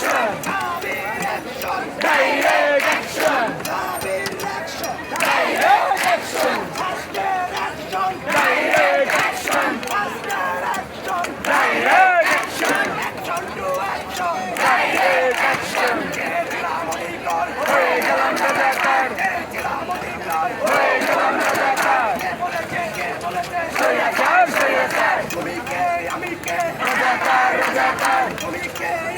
Rajatar, Rajatar, Rajatar, Rajatar, Rajatar,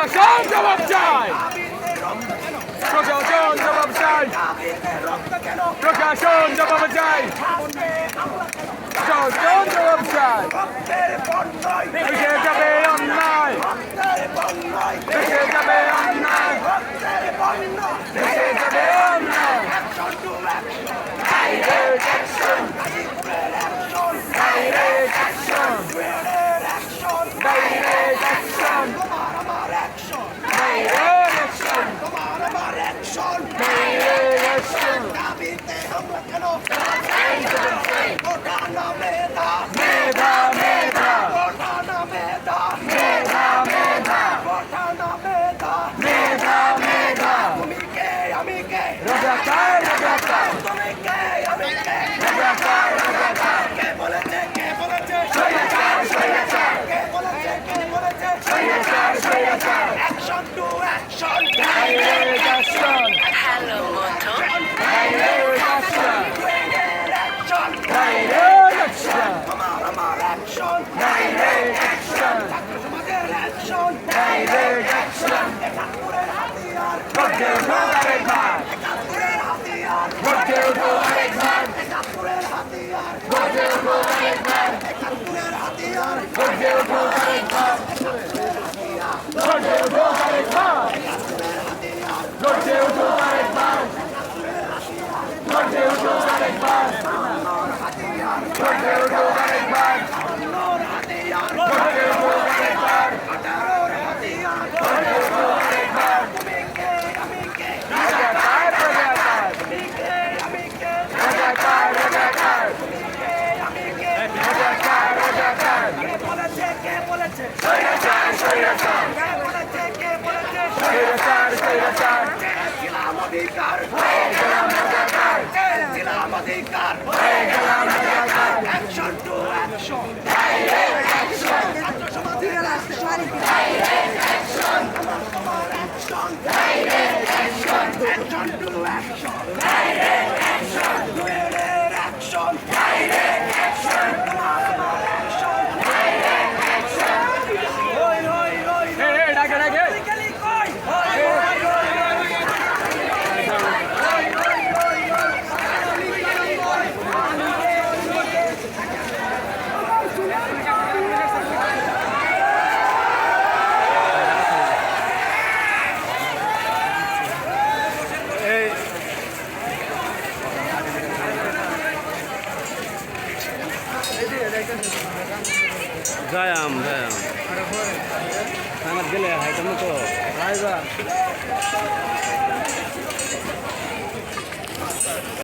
প্রশাসন জবাব চাই? প্রশাসন জবাব চাই। প্রশাসন জবাব চাই। প্রশাসন জবাব চাই। দেখে যাবে অন্যায়। দেখে যাবে অন্যায়। দেখে যাবে অন্যায়। Direct action! Direct action! Direct action! Direct action! Direct action! Direct action! Direct action! Action! Direct action! Direct action! Direct হয়ে গেলাম রাজাকার চেয়েছিলাম অধিকার হয়ে গেলাম রাজাকার action to action direct action ছাত্র সমাজের হ্যাঁ গেলে হাইটাম তো